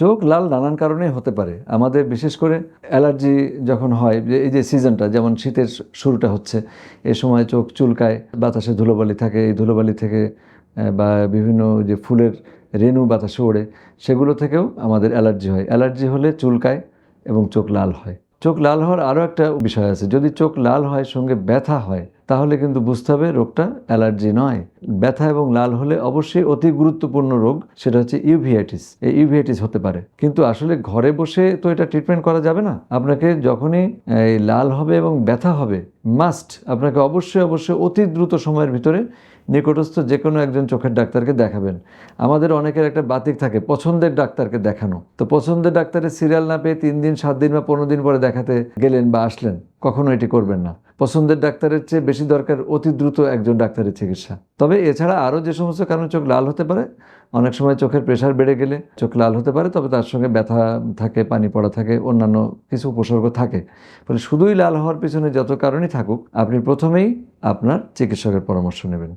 চোখ লাল নানান কারণে হতে পারে। আমাদের বিশেষ করে অ্যালার্জি যখন হয়, যে এই যে সিজনটা, যেমন শীতের শুরুটা হচ্ছে, এ সময় চোখ চুলকায়, বাতাসে ধুলোবালি থাকে, এই ধুলোবালি থেকে বা বিভিন্ন যে ফুলের রেণু বাতাসে ওড়ে, সেগুলো থেকেও আমাদের অ্যালার্জি হয়। অ্যালার্জি হলে চুলকায় এবং চোখ লাল হয়। চোখ লাল হওয়ার আরও একটা বিষয় আছে। যদি চোখ লাল হয়, সঙ্গে ব্যথা হয় তাহলে কিন্তু বুঝতে হবে রোগটা অ্যালার্জি নয়। ব্যথা এবং লাল হলে অবশ্যই অতি গুরুত্বপূর্ণ রোগ, সেটা হচ্ছে ইউভিআইটিস এই ইউভিআইটিস হতে পারে। কিন্তু আসলে ঘরে বসে তো এটা ট্রিটমেন্ট করা যাবে না। আপনাকে যখনই, এই লাল হবে এবং ব্যথা হবে মাস্ট আপনাকে অবশ্যই অবশ্যই অতি দ্রুত সময়ের ভিতরে নিকটস্থ যে কোনো একজন চোখের ডাক্তারকে দেখাবেন। আমাদের অনেকের একটা বাতিক থাকে, পছন্দের ডাক্তারকে দেখানো। তো পছন্দের ডাক্তারের সিরিয়াল না পেয়ে তিন দিন, সাত দিন বা পনেরো দিন পরে দেখাতে গেলেন বা আসলেন, কখনো এটি করবেন না। পছন্দের ডাক্তারের চেয়ে বেশি দরকার অতি দ্রুত একজন ডাক্তারের চিকিৎসা। তবে এছাড়া আরও যে সমস্ত কারণে চোখ লাল হতে পারে, অনেক সময় চোখের প্রেশার বেড়ে গেলে চোখ লাল হতে পারে, তবে তার সঙ্গে ব্যথা থাকে, পানি পড়া থাকে, অন্যান্য কিছু উপসর্গ থাকে। ফলে শুধুই লাল হওয়ার পিছনে যত কারণই থাকুক, আপনি প্রথমেই আপনার চিকিৎসকের পরামর্শ নেবেন।